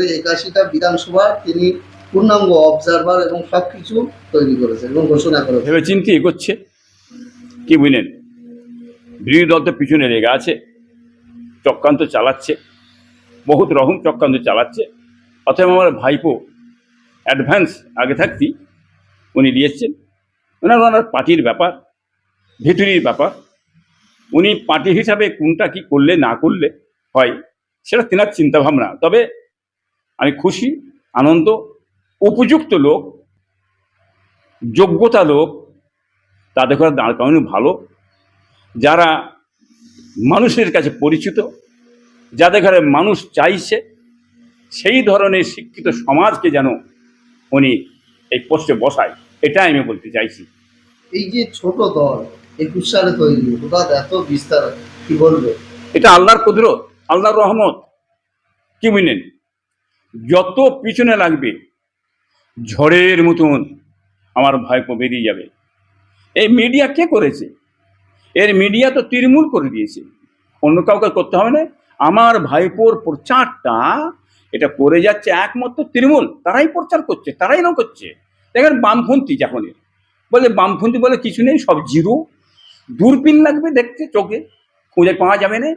আমাদের একাশিটা বিধানসভা, তিনি পূর্ণাঙ্গ অবজারভার এবং সব কিছু তৈরি করেছেন এবং ঘোষণা করেছেন। ভেবে চিন্তে এগোচ্ছে। কি বুঝলেন? বিরোধী দল তো পিছনে লেগে আছে, চক্রান্ত চালাচ্ছে, বহুত রকম চক্রান্ত চালাচ্ছে। অথবা আমার ভাইপো অ্যাডভান্স আগে থাকতেই উনি দিয়েছেন। ওনার ওনার পার্টির ব্যাপার ভিতরির ব্যাপার। উনি পার্টি হিসাবে কোনটা কি করলে, না করলে হয়, সেটা তেনার চিন্তাভাবনা। তবে আমি খুশি আনন্দ উপযুক্ত লোক যোগ্যতা লোক তাদের ঘরে দাঁড় করানো ভালো। যারা মানুষের কাছে পরিচিত যাদের ঘরে মানুষ চাইছে সেই ধরনের শিক্ষিত সমাজকে যেন উনি এই পোস্টে বসায় এটাই আমি বলতে চাইছি। এই যে ছোট দল একুশ সালে তৈরি হঠাৎ এত বিস্তার কি বলবে? এটা আল্লাহর কুদরত আল্লাহর রহমত। কি বুঝলেন যত পিছনে লাগবে, ঝড়ের মতন আমার ভাইপো বেরিয়ে যাবে। এই মিডিয়া কে করেছে? এর মিডিয়া তো তৃণমূল করে দিয়েছে। অন্য কাউকে করতে হবে না। আমার ভাইপোর প্রচারটা এটা করে যাচ্ছে একমাত্র তৃণমূল। তারাই প্রচার করছে, তারাই না করছে। দেখেন বামপন্থী যখন বলে বামপন্থী বলে কিছু নেই, সব জিরো। দূরবীন লাগবে দেখতে, চোখে। খুঁজে পাওয়া যাবে না।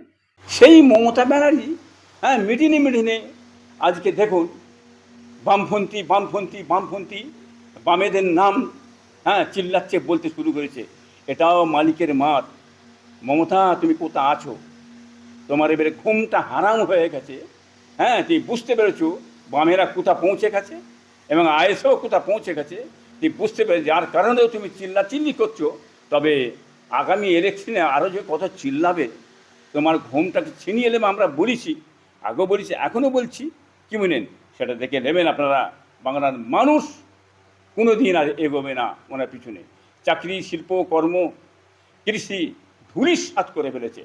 সেই মমতা ব্যানার্জি হ্যাঁ মিটিনে মিটিনে আজকে দেখুন, বামপন্থী বামপন্থী বামপন্থী, বামেদের নাম হ্যাঁ চিল্লাচ্ছে বলতে শুরু করেছে। এটাও মালিকের মাত মমতা, তুমি কোথা আছো? তোমার এবারে ঘুমটা হারাম হয়ে গেছে। হ্যাঁ তুমি বুঝতে পেরেছ বামেরা কোথা পৌঁছে গেছে এবং আয়েসও কোথা পৌঁছে গেছে। তুমি বুঝতে পেরে যার কারণেও তুমি চিল্লা চিল্লি করছ। তবে আগামী ইলেকশনে আরও যে কত চিল্লাবে, তোমার ঘুমটাকে ছিনিয়ে নেবে আমরা বলেছি, আগেও বলেছি, এখনও বলছি। কি বুঝলেন সেটা দেখে নেবেন আপনারা। বাংলার মানুষ কোনো দিন আর এগোবে না ওনার পিছনে। চাকরি, শিল্প, কর্ম, কৃষি ধুলিস সাত করে ফেলেছে।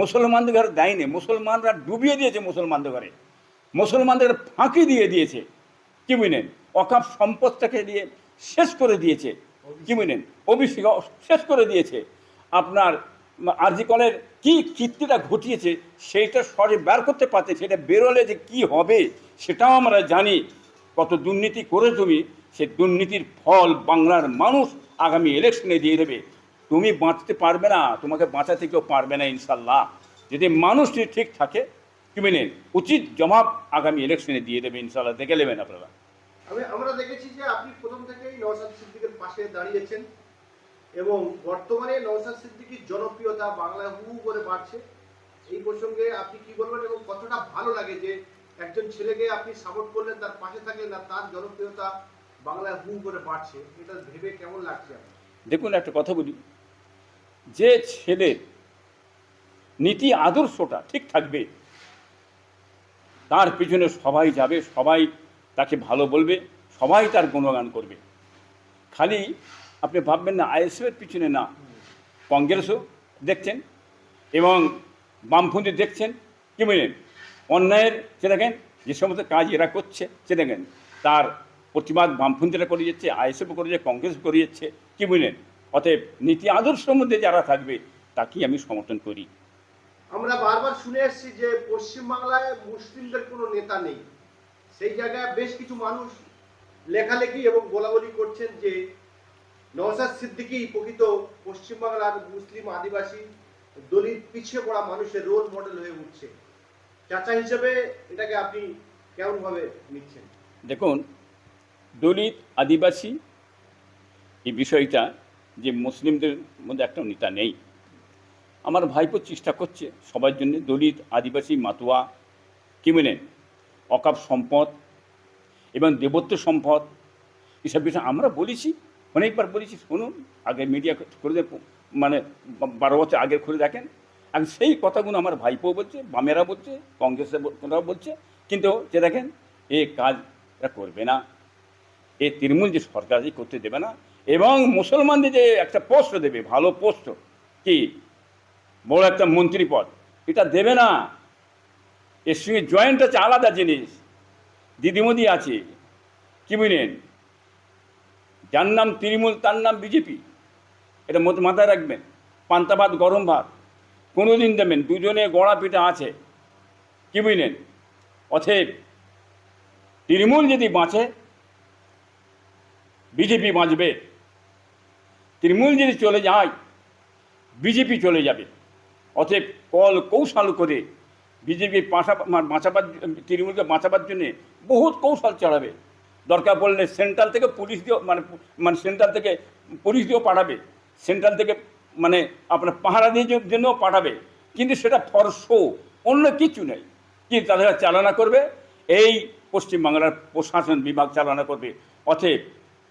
মুসলমানদের ঘরে দেয়নি মুসলমানরা ডুবিয়ে দিয়েছে মুসলমানদের ঘরে। মুসলমানদের ফাঁকি দিয়ে দিয়েছে। কি বুঝলেন অকাপ সম্পদটাকে দিয়ে শেষ করে দিয়েছে। কি বুঝলেন ওবিসি শেষ করে দিয়েছে। আপনার আরজি কলের কি কীর্তিটা ঘটিয়েছে সেইটা সরে বের করতে পারতে সেটা বেরোলে যে কি হবে সেটাও আমরা জানি। কত দুর্নীতি করে তুমি, সে দুর্নীতির ফল বাংলার মানুষ আগামী ইলেকশনে দিয়ে দেবে। তুমি বাঁচতে পারবে না, তোমাকে বাঁচাতে কেউ পারবে না ইনশাল্লাহ। যদি মানুষটি ঠিক থাকে তুমি নেন উচিত জবাব আগামী ইলেকশনে দিয়ে দেবে ইনশাল্লাহ, দেখে নেবেন আপনারা। আমরা দেখেছি যে আপনি প্রথম থেকেই নওশাদ সিদ্দিকের পাশে দাঁড়িয়েছেন। এবং বর্তমানে নওশাদ সিদ্দিকির জনপ্রিয়তা বাংলায় হু করে বাড়ছে। এই প্রসঙ্গে আপনি কি বলবেন এবং কতটা ভালো লাগে যে একজন ছেলেকে আপনি সাপোর্ট করলেন, তার পাশে থাকলেন আর তার জনপ্রিয়তা বাংলায় হু করে বাড়ছে? এটা ভেবে কেমন লাগছে? দেখুন, একটা কথা বলি। যে ছেলের নীতি আদর্শটা ঠিক থাকবে, তার পিছনে সবাই যাবে, সবাই তাকে ভালো বলবে, সবাই তার গুণগান করবে। খালি আপনি ভাববেন না, আইএসএফের পিছনে না। কংগ্রেসও দেখছেন এবং বামপন্থী দেখছেন। কি বলেন অন্যায়ের সে দেখেন, যে সমস্ত কাজ এরা করছে সে দেখেন, তার প্রতিবাদ বামপন্থীরা করে যাচ্ছে, আইএসএফও করে যাচ্ছে কংগ্রেস করে যাচ্ছে। কি বুঝলেন অতএব নীতি আদর্শের মধ্যে যারা থাকবে, তাকেই আমি সমর্থন করি। আমরা বারবার শুনে এসেছি যে পশ্চিমবাংলায় মুসলিমদের কোনো নেতা নেই। সেই জায়গায় বেশ কিছু মানুষ লেখালেখি এবং গোলাগুলি করছেন যে নওশাদ সিদ্দিকী প্রকৃত পশ্চিমবাংলার মুসলিম আদিবাসী দলিত পিছিয়ে পড়া মানুষের রোল মডেল হয়ে উঠছে। চাচা হিসেবে এটাকে আপনি কেমনভাবে নিচ্ছেন? দেখুন, দলিত আদিবাসী এই বিষয়টা যে মুসলিমদের মধ্যে একটা নেতা নেই। আমার ভাইপো চেষ্টা করছে সবার জন্য দলিত আদিবাসী মাতুয়া কি মেনেন অকাপ সম্পদ এবং দেবত্ব সম্পদ, এসব বিষয়ে আমরা বলেছি। অনেকবার বলেছি, শুনুন, আগে মিডিয়া করে দে- মানে বারো বছর আগে খুলে দেখেন। আর সেই কথাগুলো আমার ভাইপো বলছে, বামেরা বলছে, কংগ্রেসের বলছে। কিন্তু যে দেখেন, এ কাজ এরা করবে না। এ তৃণমূল যে সরকার যে করতে দেবে না। এবং মুসলমানদের যে একটা পোস্ট দেবে, ভালো পোস্ট, কি? বড় একটা মন্ত্রী পদ, এটা দেবে না। এর সঙ্গে জয়েন্ট আছে আলাদা জিনিস। দিদিমদি আছে, কি বুঝলেন? যার নাম তৃণমূল, তার নাম বিজেপি। এটা মত- মাথায় রাখবেন। পান্তা ভাত, গরম ভাত। কোনো দিন দেবেন, দুজনে গড়া পিঠা আছে। কি বুঝলেন? অথব তৃণমূল যদি বাঁচে, বিজেপি বাঁচবে। তৃণমূল যদি চলে যায়, বিজেপি চলে যাবে। অতএব কল কৌশল করে বিজেপি বাঁচা, বাঁচাবার, তৃণমূলকে বাঁচাবার জন্যে বহুত কৌশল চালাবে। দরকার পড়লে সেন্ট্রাল থেকে পুলিশ দিয়েও মানে মানে সেন্ট্রাল থেকে পুলিশ দিয়েও পাঠাবে। সেন্ট্রাল থেকে মানে আপনার পাহারা দিয়ে জন্যও পাঠাবে। কিন্তু সেটা ফর অন্য কিছু নেই। কিন্তু তাদের চালনা করবে। এই পশ্চিমবাংলার প্রশাসন বিভাগ চালনা করবে। অতএব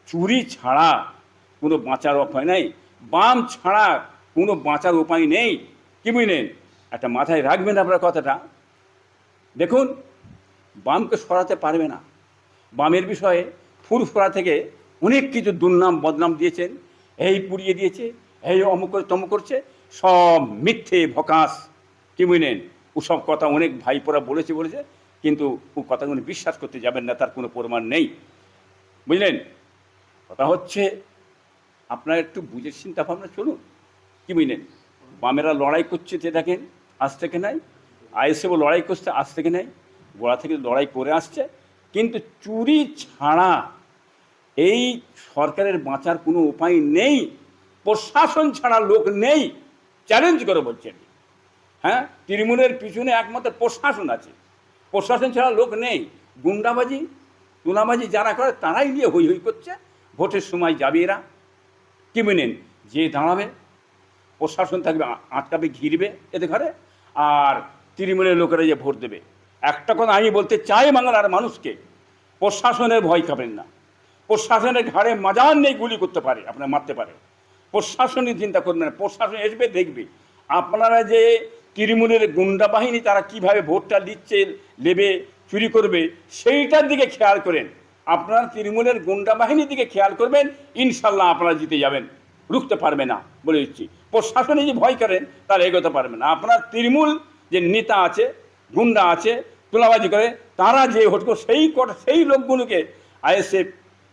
চুরি ছাড়া কোনো বাঁচার উপায় নেই। বাম ছাড়া কোনো বাঁচার উপায় নেই। কি বুঝলেন? একটা মাথায় রাখবেন আপনার কথাটা। দেখুন, বামকে সরাতে পারবে না। বামের বিষয়ে ফুরফুরা থেকে অনেক কিছু দুর্নাম, বদনাম দিয়েছেন। এই পুড়িয়ে দিয়েছে এই অমুক তমুক করছে, সব মিথ্যে, ভকাস। কি বুঝলেন ওসব কথা অনেক ভাইপোরা বলেছে বলেছে, কিন্তু ও কথাগুলো বিশ্বাস করতে যাবেন না, তার কোনো প্রমাণ নেই। বুঝলেন? কথা হচ্ছে, আপনারা একটু বুঝে চিন্তা ভাবনা চলুন। কি বুঝলেন বামেরা লড়াই করছে যে দেখেন, আজ থেকে নাই। আইএসএফও লড়াই করছে, আজ থেকে নাই। গোড়া থেকে লড়াই করে আসছে। কিন্তু চুরি ছাড়া এই সরকারের বাঁচার কোনো উপায় নেই, প্রশাসন ছাড়া লোক নেই চ্যালেঞ্জ করে বলছেন। হ্যাঁ তৃণমূলের পিছনে একমাত্র প্রশাসন আছে। প্রশাসন ছাড়া লোক নেই। গুন্ডাবাজি, তুলাবাজি যারা করে তারাই নিয়ে হই হই করছে। ভোটের সময় যাবে এরা। কি মেনেন? যে দাঁড়াবে, প্রশাসন থাকবে আটকাবে, ঘিরবে এতে ঘরে, আর তৃণমূলের লোকেরা যে ভোট দেবে। একটা কথা আমি বলতে চাই বাংলার মানুষকে, প্রশাসনের ভয় খাবেন না। প্রশাসনের ঘাড়ে মাজার নেই গুলি করতে পারে, আপনার মারতে পারে প্রশাসনের চিন্তা করবেন প্রশাসন আসবে দেখবে। আপনারা যে তৃণমূলের গুন্ডা বাহিনী তারা কীভাবে ভোটটা দিচ্ছে, নেবে, চুরি করবে, সেইটার দিকে খেয়াল করেন। আপনারা তৃণমূলের গুন্ডা বাহিনীর দিকে খেয়াল করবেন, ইনশাল্লাহ আপনারা জিতে যাবেন। রুখতে পারবে না বলে দিচ্ছি। প্রশাসনে যে ভয় করেন তারা এগোতে পারবে না। আপনার তৃণমূল যে নেতা আছে গুন্ডা আছে তোলাবাজি করে তারা যে ভোট করে সেই কটা সেই লোকগুলোকে আইএসএফ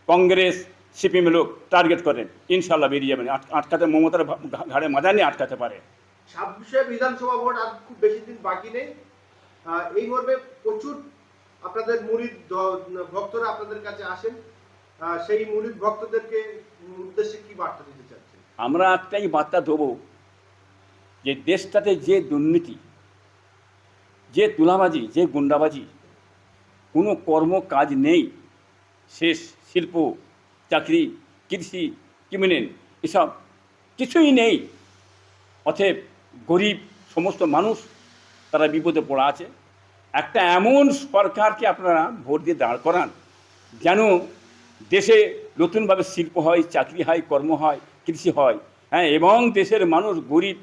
কংগ্রেস সিপিএম লোক টার্গেট করেন ইনশাল্লাহ বেরিয়ে যাবেন আটকাতে মমতার ঘাড়ে মাজা নিয়ে আটকাতে পারে। ছাব্বিশে বিধানসভা ভোট আর খুব বেশি দিন বাকি নেই। এই মর্মে প্রচুর আপনাদের মুরিদ ভক্তরা আপনাদের কাছে আসেন। সেই মুরিদ ভক্তদেরকে উদ্দেশ্যে কি বার্তা দিতে চাচ্ছেন? আমরা একটাই বার্তা দেবো যে দেশটাতে যে দুর্নীতি যে তুলাবাজি, যে গুন্ডাবাজি, কোনো কর্ম কাজ নেই। শেষ শিল্প, চাকরি, কৃষি কি মেনেন এসব কিছুই নেই। অতএব গরিব সমস্ত মানুষ তারা বিপদে পড়া আছে। একটা এমন সরকারকে আপনারা ভোট দিয়ে দাঁড় করান, যেন দেশে নতুনভাবে শিল্প হয়, চাকরি হয়, কর্ম হয়, কৃষি হয়। হ্যাঁ এবং দেশের মানুষ গরিব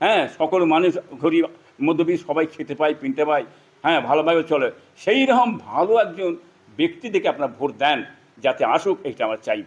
হ্যাঁ সকল মানুষ গরিব মধ্যবিত্ত সবাই খেতে পায় পিনতে পায় হ্যাঁ ভালোভাবে চলে। সেই রকম ভালো একজন ব্যক্তি দেখে আপনার ভোট দেন, যাতে আসুক এটা আমরা চাই।